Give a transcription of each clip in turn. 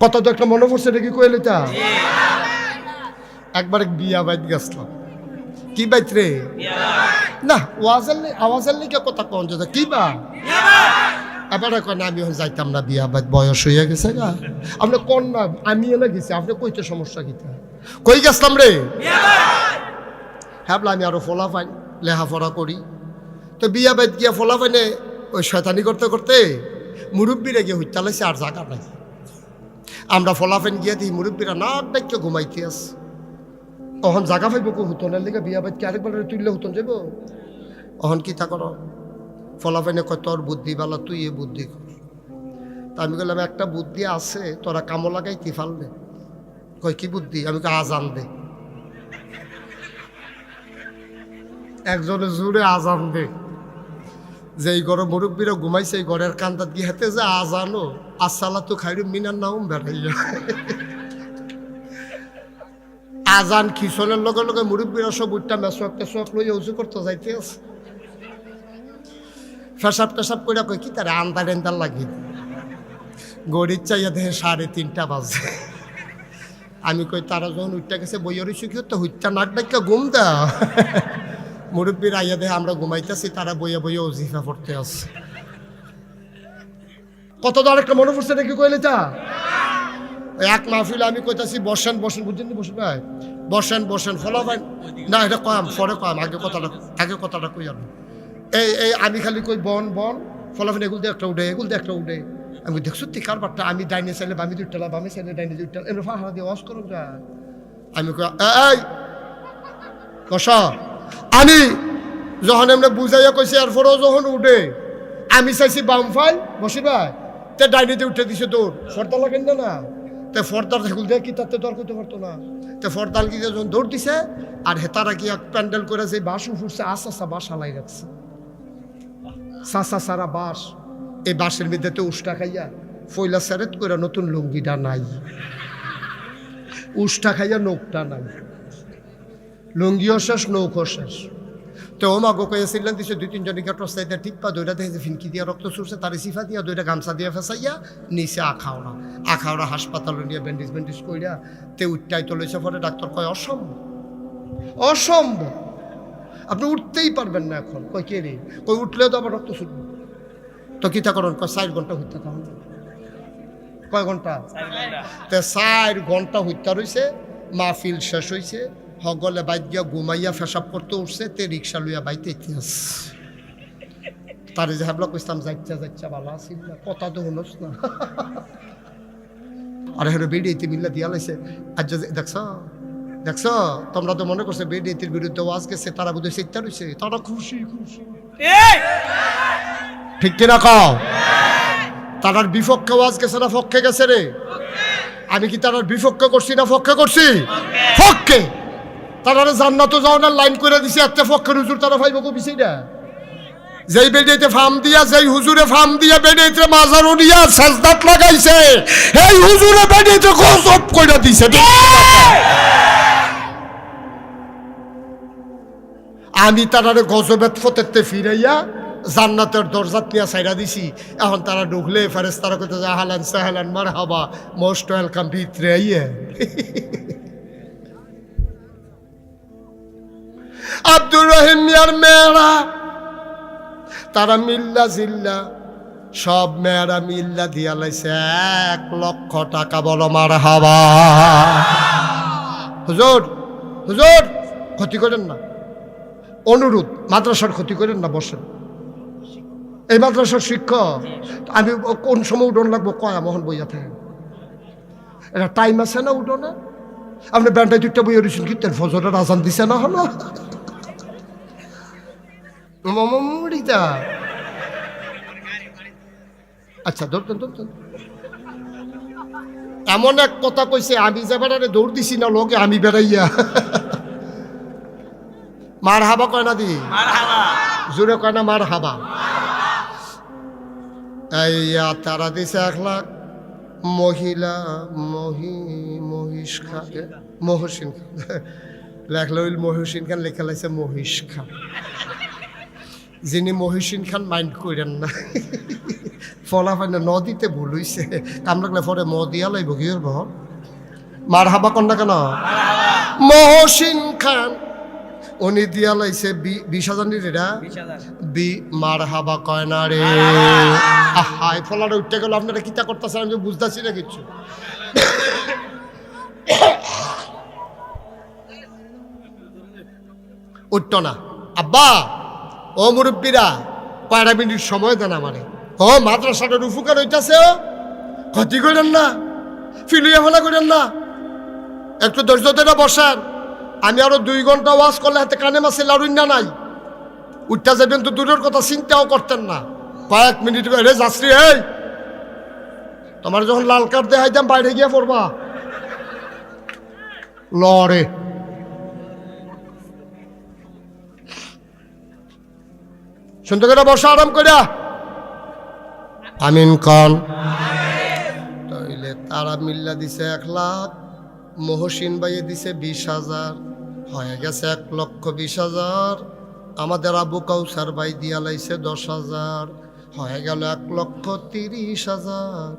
কত তো একটা মনে পড়ছে নাকি কইলে তা একবার বিয়া বাইত গেছিলাম। কি বাইত রে? না, ওয়াজের লি- আওয়াজের লিগে কথা কন যে, কি বা? এবারে কয় আমি এখন যাইতাম না, বিয়া বাইত, বয়স হয়ে গেছে গা। আপনি কোন না, আমি এনে গেছি, আপনি কইতে সমস্যা কিতা কই গেছিলাম রে? হ্যাঁ আমি আরও ফোলা পাই লেখাপড়া করি। তো বিয়া বাইত গিয়া ফলা পাইনে ওই শয়তানি করতে করতে মুরব্বীরা গিয়ে হইতে লাইছে, আর জায়গা নাই। আমরা ফলাফেন গিয়ে দিই মুরব্বীরা নাক ডাইকে ঘুমাইতে আস অহন জাগা পাইব কো হুতনের লেগে বিয়া বাইত আরেকবার তুললে হুতন যাব অহন কি তা করো, ফলাফেনে কয়, তোর বুদ্ধি বালা তুই এ বুদ্ধি কর। তা আমি বললাম একটা বুদ্ধি আছে, তোরা কামো লাগাই কি ফালবে কয়, কি বুদ্ধি? আমি কই, আজান দে। একজনে জোরে আজান দে। যে এই ঘরে মুরব্বীরা ঘুমাইছে, এই ঘরের কান্দাত গিয়ে হাতে যে আজানো আসালা তো খাইরু মিনার নাম বেড়াইয়া আজান খিসনের লগে লগে মুরব্বীরা সব উঠটা মেসোয়াক টেসোয়াক লই উজু করতে যাইতে আছে। ফেসাব টেসাব করে কই কি তারা আন্দার এন্দার লাগি গড়ির চাইয়া দেহে সাড়ে তিনটা বাজে। আমি কই, তারা যখন উঠটা গেছে, বইয়ের শিখি তো হুইটটা নাক ডাক্কা ঘুম দাও। মুরব্বীর আইয়া দেহে আমরা ঘুমাইতেছি, তারা বইয়া বইয়া ওজিফা পড়তে আছে। কত দর একটা মনে পড়ছে নাকি কইলে তা? এক মাহফিল আমি কইতাছি, বসেন বসেন বুঝছেন নি বসেন ভাই? বসেন বসেন ফলাফাইন না, এটা কয়াম পরে কম, আগে কথাটা আগে কথাটা কই আমি এই এই, আমি খালি কই বন বন ফলাফাইন এগুল একটা উঠে, এগুলো একটা উঠে। আমি দেখছ তি কারবারটা আমি ডাইনে চাইলে বামি দুইটালা বামে চাইলে ডাইনে দুইটালা এমনি ফাহারা দিয়ে করুন যা আমি কই, "এ- এই কষ আমি যখন এমনি বুঝাইয়া কইছি, এরপরেও যখন উঠে, আমি চাইছি বাম ফাইল বসি ভাই তে ডাইনিতে উঠে দিছে তোর ফর্দা লাগেন না না? তে ফর্দার ঠাকুর দিয়ে কি তাতে দর করতে পারতো না। তে ফর্দাল কি যখন দৌড় দিছে, আর হেতারা কি প্যান্ডেল করে যে বাস উঠছে আস্তে আস্তে বাস হালাই রাখছে। সাসা সারা বাস এই বাসের মধ্যে তো উষ্টা খাইয়া ফইলা সেরেত করে নতুন লুঙ্গিটা নাই। উষ্টা খাইয়া নোকটা নাই। লুঙ্গিও শেষ নৌকো শেষ। তো ও মাগো কয়ে সিলেন দিছে দুই তিনজন গিয়ে টস্তাইতে ঠিক পা দুইটা দেখে ফিনকি দিয়া রক্ত চুরছে তার সিফা দিয়া দুইটা গামছা দিয়া ফেসাইয়া নিচে আখাওড়া আখাওড়া হাসপাতালে নিয়ে ব্যান্ডেজ ব্যান্ডেজ কইরা তে উঠটাই লইছে পরে ডাক্তার কয় অসম্ভব অসম্ভব। আপনি উঠতেই পারবেন না এখন। কই কে রে? কই উঠলেও তো আবার রক্ত ছুটবে। তো কিতা করেন কয় চার ঘণ্টা হইতে তখন কয় ঘণ্টা। তে চার ঘণ্টা হইতা রইছে মাহফিল শেষ হইছে সকলে বাইক গিয়া ঘুমাইয়া ফেসাব করতে উঠছে তে রিক্সা লইয়া বাইতে ইতিহাস তারে যে হাবলা কইতাম যাইচ্ছা যাইচ্ছা ভালো আছিল না কথা তো শুনস না। আর হেরো বেডি ইতি মিল্লা দিয়া লাইছে। আজ দেখছ? দেখছ? তোমরা তো মনে করছ বেডি ইতির বিরুদ্ধে ওয়াজ গেছে তারা বোধহয় চিত্তা রইছে তারা খুশি খুশি। ঠিক কিনা কও? তারার বিপক্ষে ওয়াজ গেছে না পক্ষে গেছে রে। আমি কি তারার বিপক্ষে করছি না পক্ষে করছি? পক্ষে তারা জান্নাত যাওয়ার লাইন করে দিছে, একটা পক্ষের হুজুর তারা ভাইব কো বিছাই না। যেই বেডিতে ফার্ম দিয়া, যেই হুজুরে ফার্ম দিয়া বেডিতে মাজার উনিয়া সাজদাত লাগাইছে, এই হুজুরে বেডিতে গজব কইরা দিছে। আমি তারারে গজবেত ফতেতে ফিরাইয়া জান্নাতের দরজাত নিয়ে সাইরা দিছি, এখন তারা ঢুকলে ফেরেস তারা যে আহলান সাহলান মার হাবা মোস্ট ওয়েলকাম ভিতরে আইয়ে। আব্দুর রহিম মিয়ার মেয়েরা, তারা মিল্লা জিল্লা, সব মেয়েরা মিল্লা দিয়া লাইছে, এক লক্ষ টাকা বলো মার হাবা। হুজুর হুজুর, ক্ষতি করেন না। অনুরোধ, মাদ্রাসার ক্ষতি করেন না, বসেন। এই মাদ্রাসার শিক্ষক, আমি কোন সময় উঠোন লাগবো? কয়া মোহন বইয়া থাকে। এটা টাইম আছে না উঠোনে? আপনি ব্যান্ডাই দুইটা বই রয়েছেন কি? তেল ফজরের আজান দিছে না হলো? মামুড়িটা আচ্ছা ধরতেন ধরতেন এমন এক কথা কইছে আমি যে বেড়ারে দৌড় দিছি না লোকে আমি বেড়াইয়া। মার হাবা কয় না দি? জোরে কয় না মার হাবা এই তারা দিছে এক লাখ। মহিলা মহি মহিষ খা মহসিন লেখল মহিষিন খান লেখা লাইছে মহিষ খা যিনি মহিষিন খান মাইন্ড করেন না। ফলাফল নদীতে ভুল হইছে। কাম লাগলে পরে ম দিয়া লাইব কি মার হাবা কন? না কেন মহসিন খান উনি দিয়া লাইছে বিশ হাজার নি রেডা? বি মার হাবা কয় না রে। আহাই ফলাটা উঠতে গেল আপনারা কিতা করতেছেন? আমি বুঝতেছি না কিছু। উঠতো না। আব্বা ও মুরব্বীরা কয়টা মিনিট সময় দেন আমারে। ও মাদ্রাসাটার উপকার হইতাছে ও। ক্ষতি করেন না ফিলিয়া ফেলা করেন না। একটু ধৈর্য ধরে বসেন। আমি আরও দুই ঘণ্টা ওয়াজ করলে হাতে কানে মাসে লাড়ুইনা নাই। উঠতে যাবেন তো দূরের কথা চিন্তাও করতেন না। কয়েক মিনিট রে যাত্রী, এই! তোমার যখন লাল কার্ড দেখাইতাম, বাইরে গিয়ে পড়বা। লড়ে। শুনতে করে বসা, আরাম করিয়া। আমিন কন তাইলে তারা মিল্লা দিছে এক লাখ, মহসিন বাইয়ে দিছে বিশ হাজার। হয়ে গেছে এক লক্ষ বিশ হাজার। আমাদের আবু কাউসার বাই দিয়া লাইছে দশ হাজার। হয়ে গেল এক লক্ষ তিরিশ হাজার।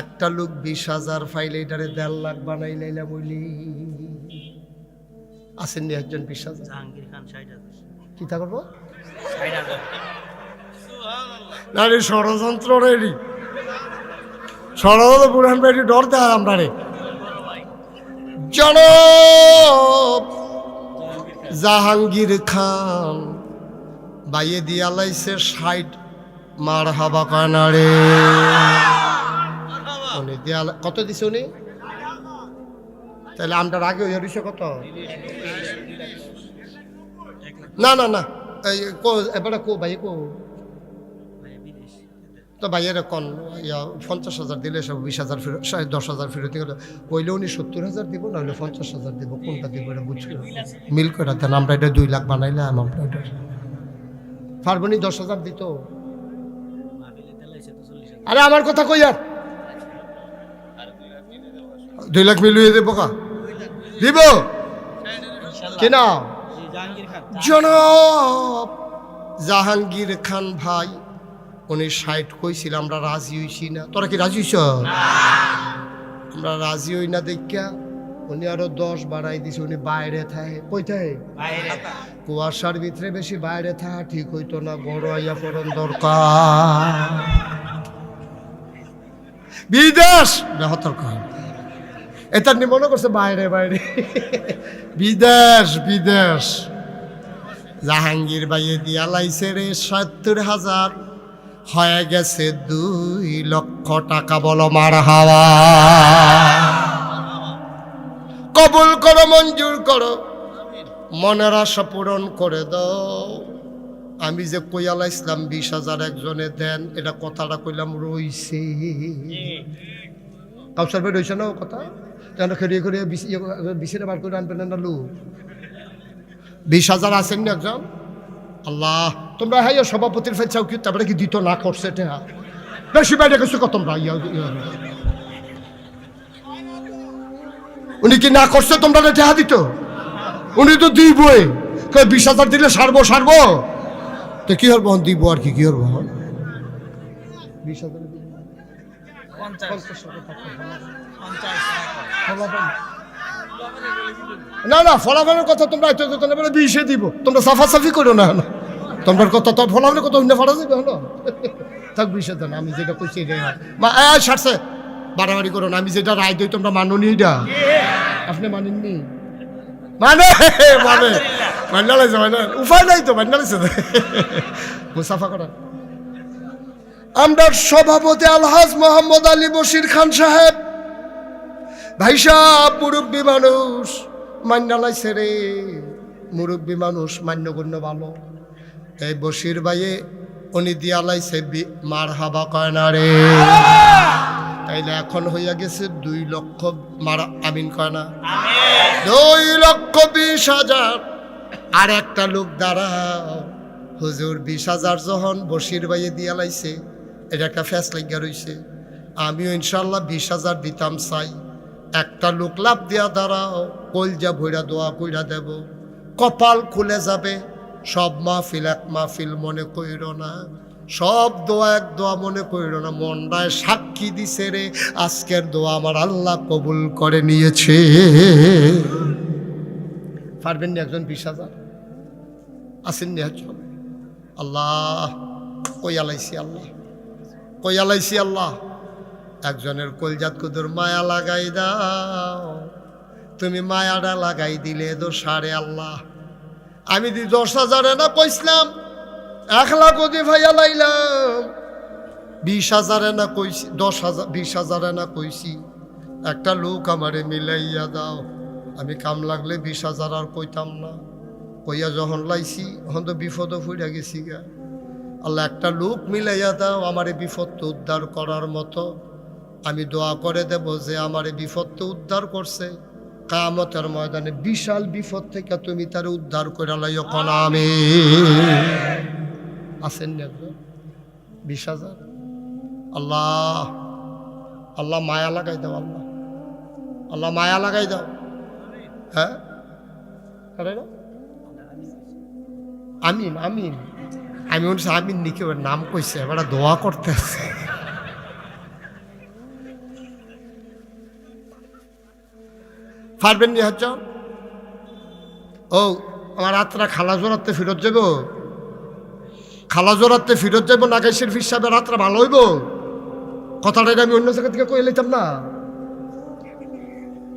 একটা লোক বিশ হাজার ফাইলে এটারে দেড় লাখ বানাই লাইলা বলি আসেননি একজন বিশ হাজার। জাহাঙ্গীর খান ষাট হাজার। কি তা করব? ষাট না রে ষড়যন্ত্র রেডি ষড়যন্ত্র বুড়ান বেটি ডর দেয় আমরা রে জনব জাহাঙ্গীর খান, বাইয়ে দিয়া লাইছে ষাট মার হাবা কানারে উনি দিয়া কত দিছে উনি? তাহলে আমটার আগে ওই দিছে কত? না না না, এই কো এবারে কো ভাই কো। তো ভাইয়ের কন ইয়া, পঞ্চাশ হাজার দিলে সব বিশ হাজার ফেরত দশ হাজার ফেরত গেলো। কইলে উনি সত্তর হাজার দিব না হলে পঞ্চাশ হাজার দিব, কোনটা দিব এটা বুঝবে মিল করে দেন, আমরা এটা দুই লাখ বানাইলে আমরা এটা পারবনি দশ হাজার দিত। আরে আমার কথা কই আর? দুই লাখ মিলিয়ে দেবো কা? দিব? কিনা? জনাব জাহাঙ্গীর খান ভাই উনি ষাট কইছিল আমরা রাজি হইছি না। তোরা কি রাজি হইছ? আমরা রাজি হই না দেখা উনি আরও দশ বাড়াই দিছে উনি বাইরে থাকে। কই থাকে? কুয়াশার ভিতরে বেশি বাইরে থাকা ঠিক হইতো না বড় আইয়া পড়ন দরকার। বিদেশ! বেহতর কর এটা নি মনে করছে বাইরে বাইরে? বিদেশ বিদেশ। জাহাঙ্গীর বাইয়ে দিয়া লাইছে রে সত্তর হাজার। হয়ে গেছে দুই লক্ষ টাকা বলো মার হাওয়া। কবুল করো, মঞ্জুর করো। মনের আশা পূরণ করে দাও। আমি যে কইয়ালা ইসলাম বিশ হাজার একজনে দেন, এটা কথাটা কইলাম রইছে। কাউসার ভাই রইছে না কথা? যেন খেরিয়ে খেরিয়ে বিশিটা বার করে আনবেন না লোক বিশ হাজার আছেন একজন? আল্লাহ। তোমরা হ্যাঁ সভাপতির ফেল চাও কি? তারপরে কি দিত না করছে এটা? বেশি বাইরে গেছো কত তোমরা। উনি কি না করছে তোমরা টেহা দিত? উনি তো দিবই কই বিশ হাজার দিলে সারবো সারবো। তো কি হব দিব আর কি কি হব বিশ হাজার না না ফলাফলের কথা তোমরা না বিষে দিব। তোমরা সাফাসাফি করো না হলো তোমরা কত তো ফলাফলের কথা হইলে ফাটা যাবে হলো? থাক বিষে দেন আমি যেটা কইছি এটাই হয়। মা ছাড়ছে বাড়াবাড়ি করো না, আমি যেটা রায় দিই, তোমরা মানো নি এটা? আপনি মানেননি মানে মানে মান্না লাগছে মানে উপায় নাই তো মান্না লাগছে মুসাফা করা। আমরা সভাপতি আলহাজ মোহাম্মদ আলী বশির খান সাহেব ভাই সাহেব মুরব্বী মানুষ মান্য লাইছে রে। মুরব্বী মানুষ মান্য গণ্য ভালো। এই বসির ভাইয়ে, উনি দিয়া লাইছে বি- মার হাবা কয় না রে। তাইলে এখন হইয়া গেছে দুই লক্ষ মার আমিন কয় না। দুই লক্ষ বিশ হাজার। আর একটা লোক দাঁড়াও। হুজুর, বিশ হাজার যখন বসির ভাইয়ে দিয়া লাইছে, এটা একটা ফ্যাস লাগিয়া রইছে। আমিও ইনশাল্লাহ বিশ হাজার দিতাম চাই। একটা লোক লাভ দিয়া দাঁড়াও, কলজা ভৈরা দোয়া কইরা দেব। কপাল খুলে যাবে। সব মাহফিল এক মাহফিল মনে কইর না। সব দোয়া এক দোয়া মনে কইর না। মনটায় সাক্ষী দিছে রে, আজকের দোয়া আমার আল্লাহ কবুল করে নিয়েছে। পারবেন একজন বিশ হাজার? আসেন নি একজন? আল্লাহ, কই আলাইছি আল্লাহ? কই আলাইছি আল্লাহ? একজনের কলজাত কুদুর মায়া লাগাই দাও। তুমি মায়াটা লাগাই দিলে তো সারে আল্লাহ। আমি দি দশ হাজারে না কইছিলাম, এক লাখ দি ভাইয়া লাইলাম। বিশ হাজারে না কইছি, দশ হাজার, বিশ হাজারে না কইছি, একটা লোক আমারে মিলাইয়া দাও। আমি কাম লাগলে বিশ হাজার আর কইতাম না। কইয়া যখন লাইছি, তখন তো বিপদ ফুইরা গেছি গা। আল্লাহ, একটা লোক মিলাইয়া দাও আমার এই তো উদ্ধার করার মতো। আমি দোয়া করে দেব যে আমার এই তো উদ্ধার করছে। কামতের ময়দানে বিশাল বিপদ থেকে তুমি তার উদ্ধার করে লাইও কনামে আসেন না একজন? বিশ হাজার? আল্লাহ আল্লাহ মায়া লাগাই দাও, আল্লাহ। আল্লাহ মায়া লাগাই দাও। হ্যাঁ? আমিন আমিন। আমি বলছি আমিন নিকে নাম কইছে, এবার দোয়া করতে আছে পারবেন নি হচ্ছ ও, আমার রাতরা খালা জোরাতে ফেরত যাব খালা জোরাতে ফেরত যাব নাগেশের হিসাবে রাতরা ভালো হইব? কথাটা আমি অন্য জায়গা থেকে কয়ে লইতাম না।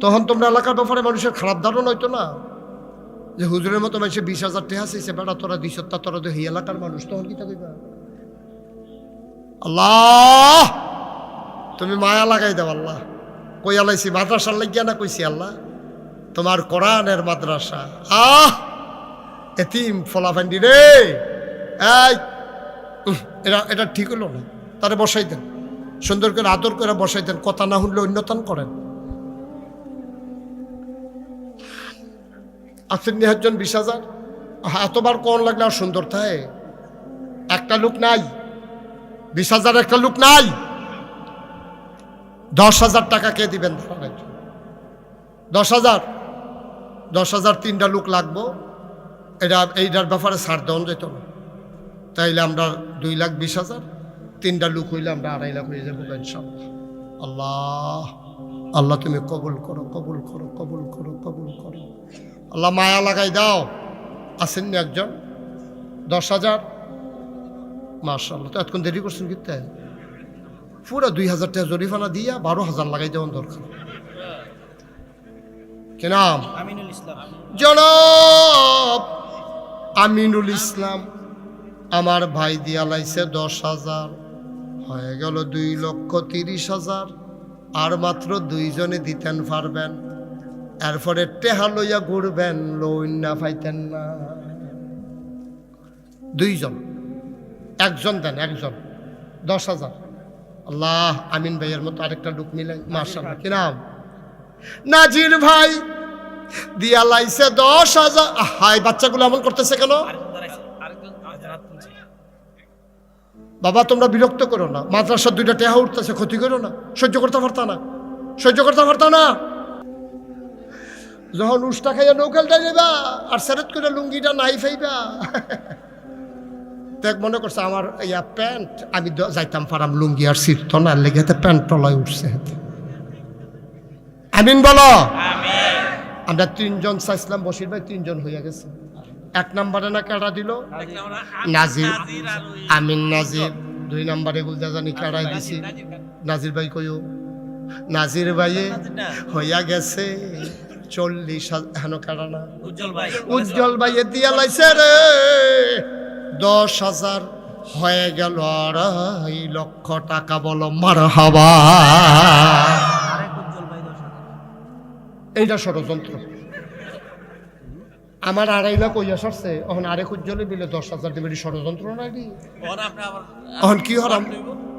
তখন তোমরা এলাকার ব্যাপারে মানুষের খারাপ ধারণা হইতো না? যে হুজুরের মতো মানুষের বিশ হাজার টেহা চাইছে বেড়া তোরা দিছ, তা তোরা তো এলাকার মানুষ, তখন কি কইবা? আল্লাহ! তুমি মায়া লাগাই দাও, আল্লাহ। কই আলাইছি মাদ্রাসার লাগিয়া না কইছি, আল্লাহ? তোমার কোরআনের মাদ্রাসা। আহ! এতিম ফলাফান্ডি রে। এই এটা এটা ঠিক হলো না। তারে বসাই দেন। সুন্দর করে আদর করে বসাই দেন। কথা না শুনলে অন্যতন করেন। আছেন নিহাজন বিশ হাজার। এতবার কোন লাগলে আর সুন্দর থাকে একটা লোক নাই। বিশ হাজার একটা লোক নাই। দশ হাজার টাকা কে দিবেন? দশ হাজার। দশ হাজার তিনটা লোক লাগবো। এটা, এইটার ব্যাপারে ছাড় দেওয়া যেত না। তাইলে আমরা দুই লাখ বিশ হাজার, তিনটা লোক হইলে আমরা আড়াই লাখ হয়ে যাব ইনশাল্লাহ আল্লাহ আল্লাহ তুমি কবুল করো কবুল করো কবুল করো কবুল করো। আল্লাহ মায়া লাগাই দাও। আসেননি একজন? দশ হাজার? মার্শাল্লাহ তো এতক্ষণ দেরি করছেন কিন্তু পুরো দুই হাজার টাকা জরিফানা দিয়া বারো হাজার লাগাই দেওয়ার দরকার। কি নাম? ইসলাম। জনাব আমিনুল ইসলাম আমার ভাই দিয়া লাইছে দশ হাজার হয়ে গেল দুই লক্ষ তিরিশ হাজার আর মাত্র দুইজনে দিতেন পারবেন। এরপরে টেহা লইয়া ঘুরবেন লোন না পাইতেন না। দুইজন। একজন দেন একজন। দশ হাজার। আল্লাহ আমিন ভাইয়ের মতো আরেকটা লুক মিলাই মার্শাল কি নাম? নাজির ভাই দিয়া লাইছে দশ হাজার হাই বাচ্চাগুলো এমন করতেছে কেন? বাবা তোমরা বিরক্ত করো না। মাদ্রাসার দুইটা টেহা উঠতেছে ক্ষতি করো না। সহ্য করতে পারতা না। সহ্য করতে পারতা না। যখন উষ্টা খাইয়া নৌকালটা নেবা আর সেরেত করে লুঙ্গিটা নাই ফাইবা। দেখ মনে করছে আমার ইয়া প্যান্ট আমি যাইতাম পারাম লুঙ্গি আর সিট না লেগে প্যান্ট তলায় উঠছে। হাতে আমিন বলো। আমরা তিনজন চাইছিলাম বসির ভাই তিনজন হইয়া গেছে। এক নম্বরে না কেডা দিল? নাজির। আমিন নাজির। দুই নম্বরে গুলদা জানি কেডাই দিছি। নাজির ভাই। কইও নাজির ভাইয়ে হইয়া গেছে। চল্লিশ হেন কেডা না? উজ্জ্বল ভাই। উজ্জ্বল ভাইয়ে দিয়া লাইছে রে। দশ হাজার হয়ে গেল আড়াই লক্ষ টাকা বলো মার হাবা এইটা ষড়যন্ত্র। আমার আড়াই লাখ কইয়া সরছে এখন আরেক উজ্জ্বলে দিলে দশ হাজার দেবে এটি ষড়যন্ত্র না এটি এখন কি হরাম?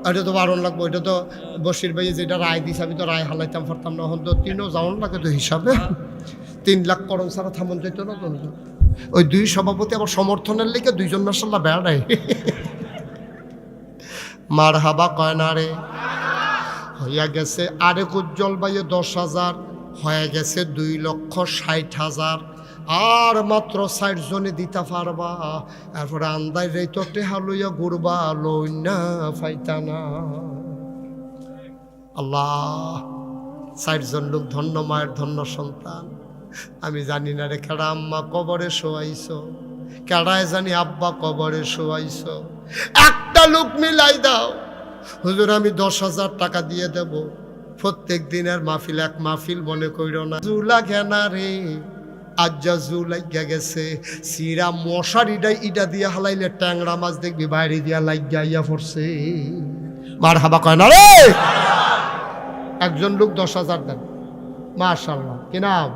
এটা তো বারণ লাগবো এটা তো বসির ভাই যেটা রায় দিছে আমি তো রায় হালাইতাম পারতাম না এখন তো তিনও যাওয়ান লাগে তো হিসাবে। তিন লাখ করণ ছাড়া থামন যেত না তো ওই দুই সভাপতি আবার সমর্থনের লেগে দুইজন মাসাল্লাহ বেড়ায়। মার হাবা কয় না রে? হইয়া গেছে আরেক উজ্জ্বল বাইয়ে দশ হাজার। হয়ে গেছে দুই লক্ষ ষাট হাজার। আর মাত্র ষাট জনে দিতে পারবা। এরপরে আন্দাই রে তো টেহা লইয়া না ফাইতা না। আল্লাহ, ষাট জন লোক ধন্য মায়ের ধন্য সন্তান। আমি জানি না রে কেডা আম্মা কবরে শোয়াইছ। কেডায় জানি আব্বা কবরে শোয়াইছ। একটা লোক মিলাই দাও। হুজুর, আমি দশ হাজার টাকা দিয়ে দেব। প্রত্যেক দিনের মাহফিল এক মাহফিল মনে কইর না। জুলা ঘেনা রে, আজ্জা জু লাগিয়া গেছে। সিরা মশারিটাই ইটা দিয়ে হালাইলে, ট্যাংরা মাছ দেখবি বাইরে দিয়া লাগিয়া ইয়া পড়ছে। মার হাবা কয় না রে! একজন লোক দশ হাজার দেন। মাশাল্লাহ কি নাম?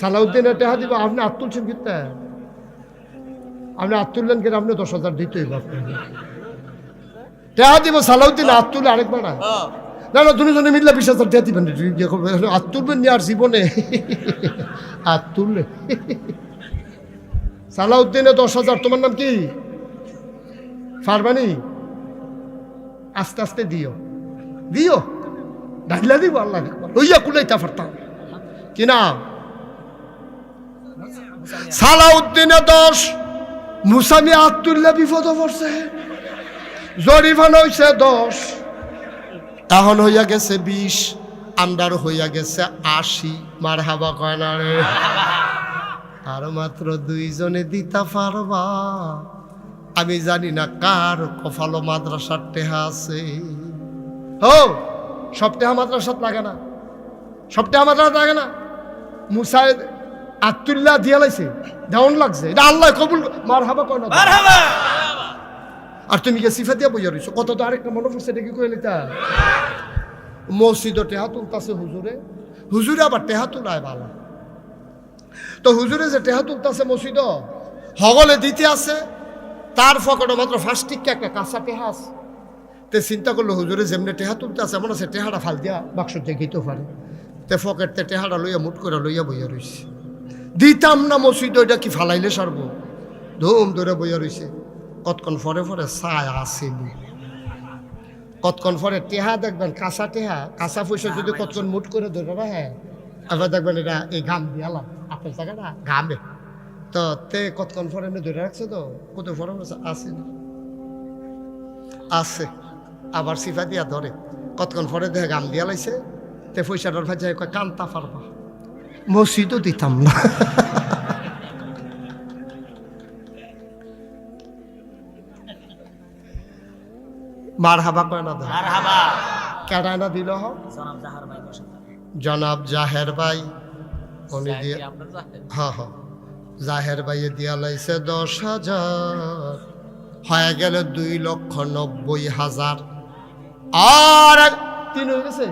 সালাউদ্দিনের টেহা দিব, আপনি হাত তুলছেন কিনতে আপনি হাত তুললেন কিনা আপনি দশ হাজার দিতেই আপনাকে। টেহা দিব সালাউদ্দিন, হাত তুলে আরেকবার না না, দুজনে মিললে বিশ হাজার দিয়ে দিবেন। ইয়ে করবেন। হাত তুলবেন আর জীবনে। হাত তুললে। সালাউদ্দিনে দশ হাজার। তোমার নাম কি? ফারবানি আস্তে আস্তে দিও। দিও। ডাকলে দিব আল্লাহ। লইয়া কুলাইতা পারতাম কি নাম? সালাউদ্দিনে দশ। মুসামি হাত তুললে বিপদ পড়ছে। জরিফান হইছে দশ। এখন হইয়া গেছে বিশ, আন্ডার হইয়া গেছে আশি। মার হাবা কয় না রে। আর মাত্র দুইজনে দিতে পারবা। আমি জানি না কার কফালো মাদ্রাসার টেহা আছে। ও, সব টেহা মাদ্রাসাত লাগে না। সব টেহা মাদ্রাসাত লাগে না। মুসাইদ আতুল্লাহ দিয়া লাইছে। দেওয়ান লাগছে। এটা আল্লাহ কবুল মার হাবা কয় আর তুমি কে সিফা দিয়া বইয়া রইছো কত তো আরেকটা মনে পড়ছে এটা কি কইলে তা মসজিদও টেহা তুলতাছে হুজুরে হুজুরে আবার টেহা তুলায় বালা তো হুজুরে যে টেহা তুলতাছে মসজিদ হগলে দিতে আছে তার ফকটে মাত্র ফার্স্টিককে একটা কাঁচা টেহা আছে তে চিন্তা করল হুজুরে যেমনি টেহা তুলতে আছে এমন আছে টেহাটা ফাল দিয়া বাক্স দেখিতেও পারে তে ফকেট তে টেহাটা লইয়া মুট করে লইয়া বইয়া রইছে দিতাম না মসজিদ ওইটা কি ফালাইলে সারবো ধুম ধরে বইয়া রইছে কতক্ষণ পরে পরে ছায় আসেনি কতক্ষণ পরে টেহা দেখবেন কাঁচা টেহা কাঁচা পয়সা যদি কতক্ষণ মুট করে ধরে রাখে এবার দেখবেন এটা এই ঘাম দিয়ালাম আপনার জায়গাটা ঘামে। তো তে কতক্ষণ পরে এমনি ধরে রাখছে তো? কত পরে বলছে আসেনি আছে। আবার সিফা দিয়া ধরে। কতক্ষণ পরে দেখে গাম দিয়া লাইছে। তে পয়সাটার ভাই কয় কান্তা পারবা। মসজিদও দিতাম না। মার হাবা কয় না দেয় মারহাবা। কেডা না দিল জনাব জাহার ভাই উনি দিয়ে হ্যাঁ হ্যাঁ জাহের ভাইয়ে দিয়া লাইছে দশ হাজার। হয়ে গেল দুই লক্ষ নব্বই হাজার। আর তিন হয়ে গেছে?